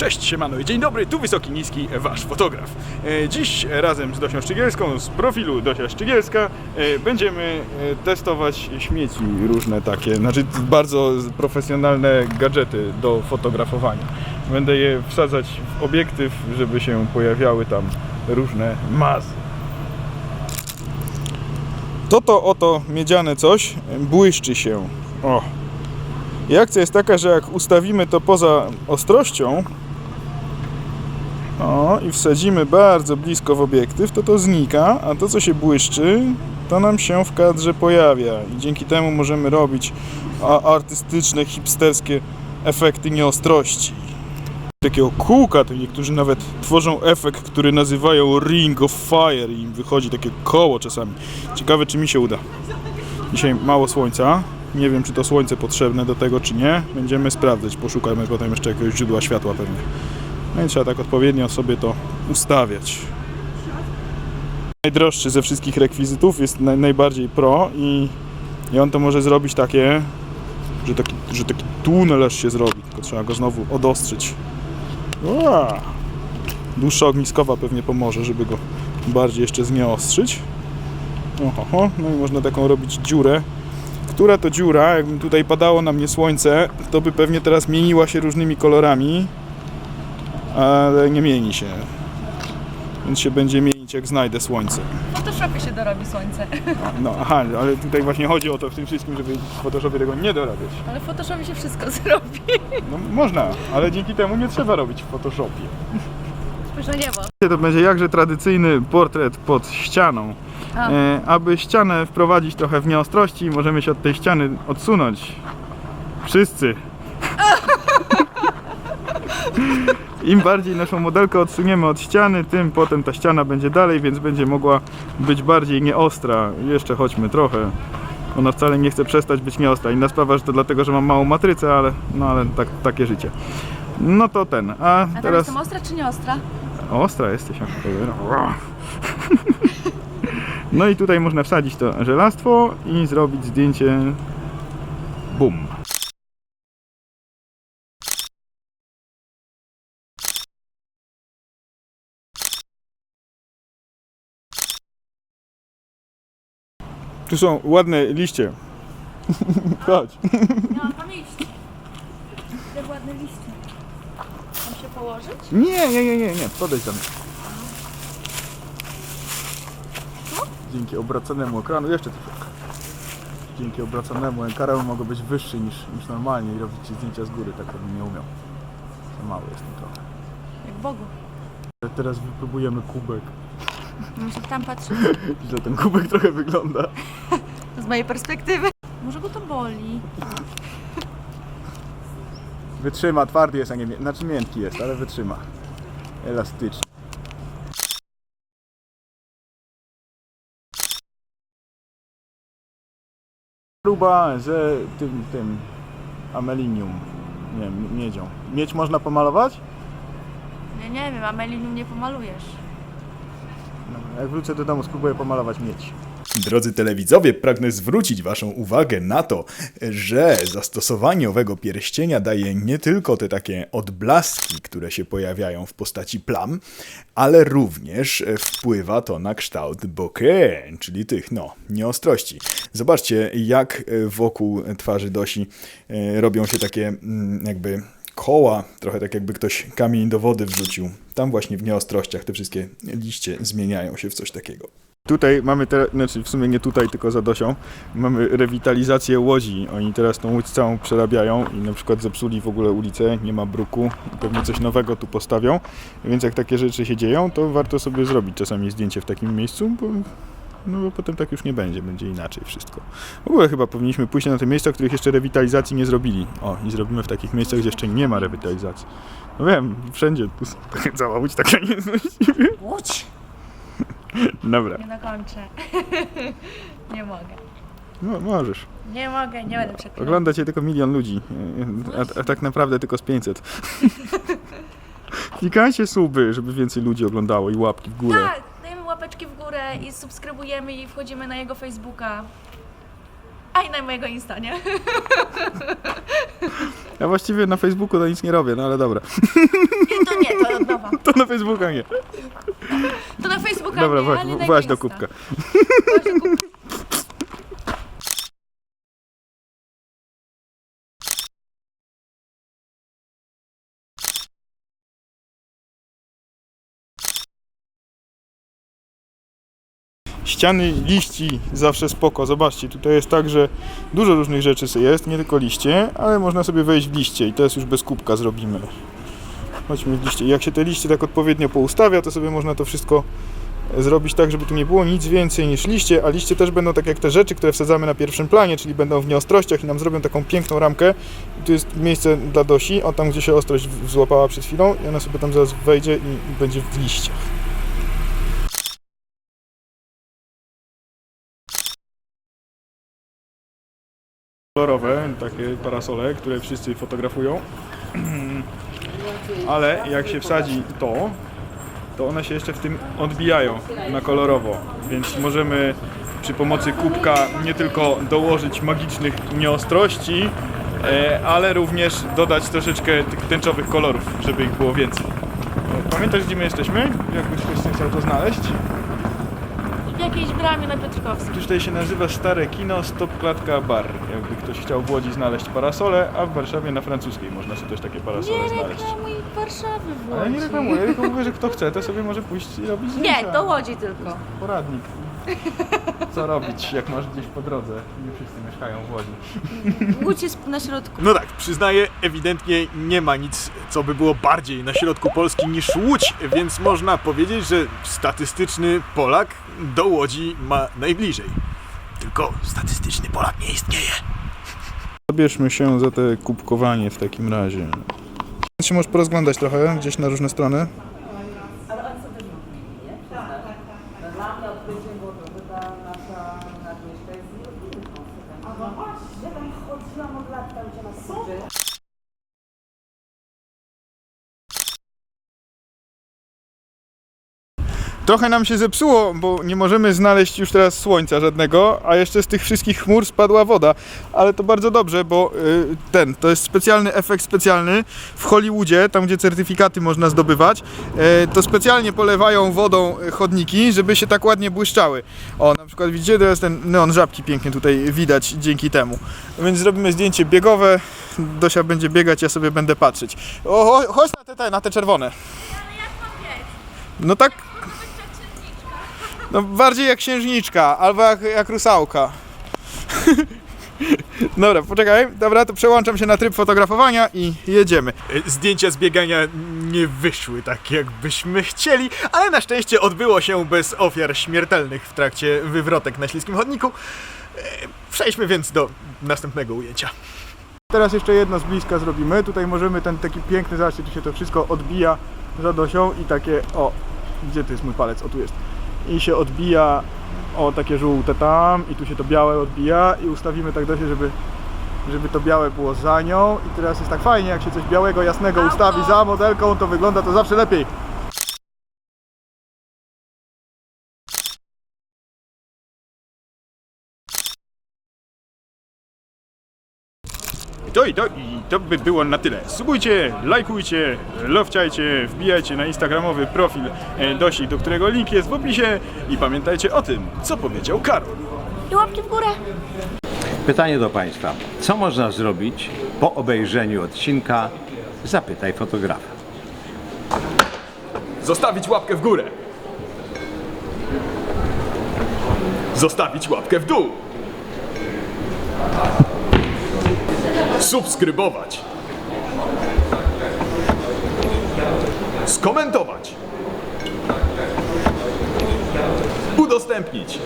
Cześć, siemano i dzień dobry, tu Wysoki Niski, wasz fotograf. E, Dziś razem z Dosią Szczygielską, z profilu Dosia Szczygielska, e, będziemy e, testować śmieci różne takie, znaczy bardzo profesjonalne gadżety do fotografowania. Będę je wsadzać w obiektyw, żeby się pojawiały tam różne mazy. To to oto miedziane coś błyszczy się. O. I akcja jest taka, że jak ustawimy to poza ostrością, o, i wsadzimy bardzo blisko w obiektyw, to to znika, a to co się błyszczy, to nam się w kadrze pojawia. I dzięki temu możemy robić artystyczne, hipsterskie efekty nieostrości. Takiego kółka, to niektórzy nawet tworzą efekt, który nazywają Ring of Fire i im wychodzi takie koło czasami. Ciekawe, czy mi się uda. Dzisiaj mało słońca. Nie wiem, czy to słońce potrzebne do tego, czy nie. Będziemy sprawdzać. Poszukamy potem jeszcze jakiegoś źródła światła pewnie. No i trzeba tak odpowiednio sobie to ustawiać. Najdroższy ze wszystkich rekwizytów jest naj, najbardziej pro i, i on to może zrobić takie, że taki, że taki tunel aż się zrobi, tylko trzeba go znowu odostrzyć. Ua! Dłuższa ogniskowa pewnie pomoże, żeby go bardziej jeszcze znieostrzyć. Oho, no i można taką robić dziurę, która to dziura, jakby tutaj padało na mnie słońce, to by pewnie teraz mieniła się różnymi kolorami, ale nie mieni się. Więc się będzie mienić jak znajdę słońce. W Photoshopie się dorobi słońce. No aha, ale tutaj właśnie chodzi o to w tym wszystkim, żeby w Photoshopie tego nie dorabiać. Ale w Photoshopie się wszystko zrobi. No można, ale dzięki temu nie trzeba robić w Photoshopie. Spójrz na niebo. To będzie jakże tradycyjny portret pod ścianą. A. E, aby ścianę wprowadzić trochę w nieostrości, możemy się od tej ściany odsunąć. Wszyscy. Im bardziej naszą modelkę odsuniemy od ściany, tym potem ta ściana będzie dalej, więc będzie mogła być bardziej nieostra. Jeszcze chodźmy trochę. Ona wcale nie chce przestać być nieostra. Inna sprawa, że to dlatego, że mam małą matrycę, ale, no, ale tak, takie życie. No to ten. A A teraz jestem ostra czy nie ostra? Ostra jesteś. jak cholera. No i tutaj można wsadzić to żelastwo i zrobić zdjęcie. Bum. Tu są ładne liście. Chodź. Nie mam tam liści. Jak ładne liście. Mam się położyć? Nie, nie, nie, nie, nie. Podejdź tam. Dzięki obraconemu ekranu, jeszcze troszeczkę. Dzięki obraconemu ekranu mogę być wyższy niż, niż normalnie i robić ci zdjęcia z góry, tak bym nie umiał. Za mały jestem trochę. Jak Bogu. Teraz wypróbujemy kubek. Muszę tam patrzeć. Źle ten kubek trochę wygląda. Z mojej perspektywy. Może go to boli. Wytrzyma, twardy jest, a nie miękki. Znaczy miękki jest, ale wytrzyma. Elastyczny. Próba z tym, tym amelinium, nie wiem, miedzią. Miedź można pomalować? Nie, nie wiem, Amelinium nie pomalujesz. Jak wrócę do domu, spróbuję pomalować miedź. Drodzy telewidzowie, pragnę zwrócić Waszą uwagę na to, że zastosowanie owego pierścienia daje nie tylko te takie odblaski, które się pojawiają w postaci plam, ale również wpływa to na kształt bokeh, czyli tych, no, nieostrości. Zobaczcie, jak wokół twarzy Dosi e, robią się takie mm, jakby koła, trochę tak jakby ktoś kamień do wody wrzucił. Tam właśnie w nieostrościach te wszystkie liście zmieniają się w coś takiego. Tutaj mamy, te, znaczy w sumie nie tutaj, tylko za Dosią, mamy rewitalizację Łodzi. Oni teraz tą łódź całą przerabiają i na przykład zepsuli w ogóle ulicę, nie ma bruku, pewnie coś nowego tu postawią. Więc jak takie rzeczy się dzieją, to warto sobie zrobić czasami zdjęcie w takim miejscu, bo, no bo potem tak już nie będzie, będzie inaczej wszystko. W ogóle chyba powinniśmy pójść na te miejsca, których jeszcze rewitalizacji nie zrobili. O, i zrobimy w takich miejscach, gdzie jeszcze nie ma rewitalizacji. No wiem, wszędzie tu są cała łódź taka nie właściwie. Łódź! Dobra, Nie nakończę. nie mogę. no, możesz. Nie mogę, nie będę przeklinać. Ogląda cię tylko milion ludzi, a, a tak naprawdę tylko z 500. Klikajcie suby, żeby więcej ludzi oglądało i łapki w górę. Tak, łapeczki w górę i subskrybujemy i wchodzimy na jego Facebooka. A i na mojego Insta, nie? Ja właściwie na Facebooku to nic nie robię, no ale dobra. Nie, to nie, to od nowa. To na Facebooka nie. To na Facebooka Dobra, nie, ale na właź do Insta. kubka. Właź do kubka. Ściany liści zawsze spoko. Zobaczcie, tutaj jest tak, że dużo różnych rzeczy jest, nie tylko liście, ale można sobie wejść w liście i teraz już bez kubka zrobimy. Chodźmy w liście. Jak się te liście tak odpowiednio poustawia, to sobie można to wszystko zrobić tak, żeby tu nie było nic więcej niż liście, a liście też będą tak jak te rzeczy, które wsadzamy na pierwszym planie, czyli będą w nieostrościach i nam zrobią taką piękną ramkę. I tu jest miejsce dla Dosi, o tam gdzie się ostrość złapała przed chwilą i ona sobie tam zaraz wejdzie i będzie w liściach. Kolorowe, takie parasole, które wszyscy fotografują. Ale jak się wsadzi to, to one się jeszcze w tym odbijają na kolorowo. Więc możemy przy pomocy kubka nie tylko dołożyć magicznych nieostrości, e, ale również dodać troszeczkę tych tęczowych kolorów, żeby ich było więcej. E, Pamiętasz gdzie my jesteśmy? Jakbyś ktoś chciał to znaleźć? Jakiejś bramie na Piotrkowskiej. Tutaj się nazywa Stare Kino Stop Klatka Bar. Jakby ktoś chciał w Łodzi znaleźć parasole, a w Warszawie na francuskiej można sobie też takie parasole Nie znaleźć. reklamuj Warszawy w Ale nie Łodzi. reklamuję, tylko mówię, że kto chce, to sobie może pójść i robić zdjęcia. Nie, do Łodzi tylko. Poradnik. Co robić, jak masz gdzieś po drodze. Nie wszyscy mieszkają w Łodzi. Łódź jest na środku. No tak, przyznaję, ewidentnie nie ma nic, co by było bardziej na środku Polski niż Łódź, więc można powiedzieć, że statystyczny Polak do Łodzi ma najbliżej. Tylko statystyczny Polak nie istnieje. Zabierzmy się za te kubkowanie w takim razie. się możesz porozglądać trochę, gdzieś na różne strony. Dla mnie odkryciem było to, że ta nasza Agnieszka jest jedynką. A no właśnie, ja tam chodziłam od lat, tam gdzie nas uczy. Trochę nam się zepsuło, bo nie możemy znaleźć już teraz słońca żadnego, a jeszcze z tych wszystkich chmur spadła woda. Ale to bardzo dobrze, bo y, ten, to jest specjalny efekt specjalny. W Hollywoodzie, tam gdzie certyfikaty można zdobywać, y, to specjalnie polewają wodą y, chodniki, żeby się tak ładnie błyszczały. O, na przykład widzicie, teraz ten neon żabki pięknie tutaj widać dzięki temu. Więc zrobimy zdjęcie biegowe, Dosia będzie biegać, ja sobie będę patrzeć. O, cho- chodź na te, te, na te czerwone. No tak, no bardziej jak księżniczka, albo jak, jak rusałka. Dobra, poczekaj. Dobra, to przełączam się na tryb fotografowania i jedziemy. E, Zdjęcia z biegania nie wyszły tak, jakbyśmy chcieli, ale na szczęście odbyło się bez ofiar śmiertelnych w trakcie wywrotek na śliskim chodniku. E, Przejdźmy więc do następnego ujęcia. Teraz jeszcze jedno z bliska zrobimy. Tutaj możemy ten taki piękny, zobaczcie, tu się to wszystko odbija za Dosią i takie, o, gdzie to jest mój palec? O, tu jest. I się odbija, o, takie żółte tam i tu się to białe odbija i ustawimy tak Dosię, żeby żeby to białe było za nią i teraz jest tak fajnie, jak się coś białego, jasnego ustawi za modelką, to wygląda to zawsze lepiej. I to, i to, i to by było na tyle. Subujcie, lajkujcie, lowciajcie, wbijajcie na instagramowy profil e, Dosi, do którego link jest w opisie i pamiętajcie o tym, co powiedział Karol. I łapki w górę. Pytanie do Państwa. Co można zrobić po obejrzeniu odcinka Zapytaj fotografa? Zostawić łapkę w górę. Zostawić łapkę w dół. Subskrybować. Skomentować. Udostępnić.